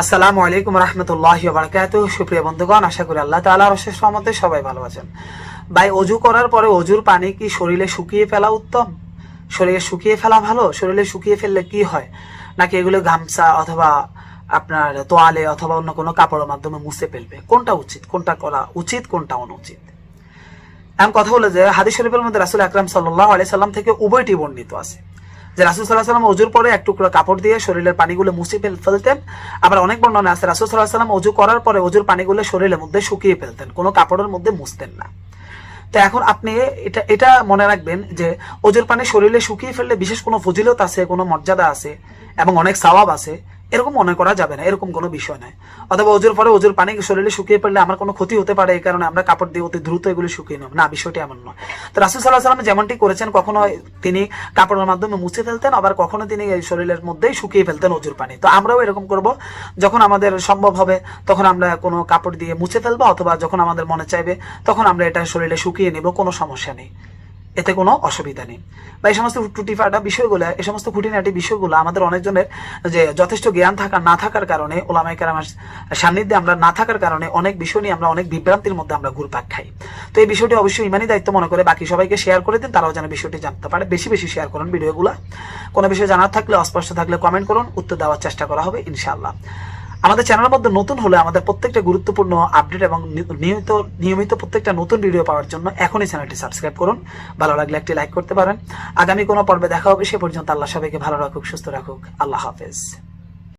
আসসালামু আলাইকুম রহমতুল্লাহ বারকাত সুপ্রিয় বন্ধুগণ, আশা করি আল্লাহ তাআলা অশেষ রহমতে সবাই ভালো আছেন। ভাই, অজু করার পরে অজুর পানি কি শরীরে শুকিয়ে ফেলা উত্তম? শরীরে শুকিয়ে ফেলা ভালো? শরীরে শুকিয়ে ফেললে কি হয়? নাকি এগুলো গামছা অথবা আপনার তোয়ালে অথবা অন্য কোনো কাপড়ের মাধ্যমে মুছে ফেলবে? কোনটা উচিত? কোনটা করা উচিত? কোনটা অনুচিত? এমন কথা বলে যে, হাদিস শরীফের মধ্যে রাসুল আকরাম সাল্লাহ আলি সাল্লাম থেকে উভয়টি বর্ণিত আছে। যে রাসুল সাল্লাহ সাল্লাম অজুর পরে এক টুকরো কাপড় দিয়ে শরীরের পানিগুলো মুছে ফেল, ফেলতেন। আবার অনেক বর্ণনা আছে, রাসুল সাল্লাহ সাল্লাম অজু করার পরে অজুর পানিগুলো শরীরের মধ্যে শুকিয়ে ফেলতেন, কোনো কাপড়ের মধ্যে মুছতেন না। তো এখন আপনি এটা এটা মনে রাখবেন যে অজুর পানি শরীরে শুকিয়ে ফেললে বিশেষ কোনো ফজিলত আছে, কোনো মর্যাদা আছে এবং অনেক স্বভাব আছে। এরকম মনে করা যাবে না, এরকম কোনো বিষয় নয়। অথবা ওজুর পরে অজুর পানি শরীরে শুকিয়ে পড়লে আমার কোনো ক্ষতি হতে পারে, এই কারণে আমরা কাপড় দিয়ে অতি দ্রুত এগুলি শুকিয়ে নেব। না, বিষয়টি এমন নয়। তো রাসুল সাল্লাহ সাল্লাম যেমনটি করেছেন, কখনো তিনি কাপড়ের মাধ্যমে মুছে ফেলতেন, আবার কখনো তিনি এই শরীরের মধ্যেই শুকিয়ে ফেলতেন অজুর পানি। তো আমরাও এরকম করব, যখন আমাদের সম্ভব হবে, তখন আমরা কোনো কাপড় দিয়ে মুছে ফেলব, অথবা যখন আমাদের মনে চাইবে, তখন আমরা এটা শরীরে শুকিয়ে নেব, কোনো সমস্যা নেই। এতে কোনো অসুবিধা নেই। বা এই সমস্ত টুটি ফাটা বিষয়গুলো, এই সমস্ত খুঁটিনাটি বিষয়গুলো আমাদের অনেকজনের যে যথেষ্ট জ্ঞান থাকা, না থাকার কারণে ওলামাই আমার সান্নিধ্যে আমরা না থাকার কারণে অনেক বিষয় নিয়ে আমরা অনেক বিভ্রান্তির মধ্যে আমরা ঘুরপাক খাই। তো এই বিষয়টি অবশ্যই ইমানই দায়িত্ব মনে করে বাকি সবাইকে শেয়ার করে দিন, তারাও যেন বিষয়টি জানতে পারে। বেশি বেশি শেয়ার করুন ভিডিওগুলো। কোনো বিষয় জানার থাকলে, অস্পষ্ট থাকলে কমেন্ট করুন। উত্তর দেওয়ার চেষ্টা করা হবে, ইনশাআল্লাহ। আমাদের চ্যানেলের মধ্যে নতুন হলে আমাদের প্রত্যেকটা গুরুত্বপূর্ণ আপডেট এবং নিয়মিত নিয়মিত প্রত্যেকটা নতুন ভিডিও পাওয়ার জন্য এখনই চ্যানেলটি সাবস্ক্রাইব করুন। ভালো লাগলে একটি লাইক করতে পারেন। আগামী কোনো পর্বে দেখা হবে, সে পর্যন্ত আল্লাহ সবাইকে ভালো রাখুক, সুস্থ রাখুক। আল্লাহ হাফেজ।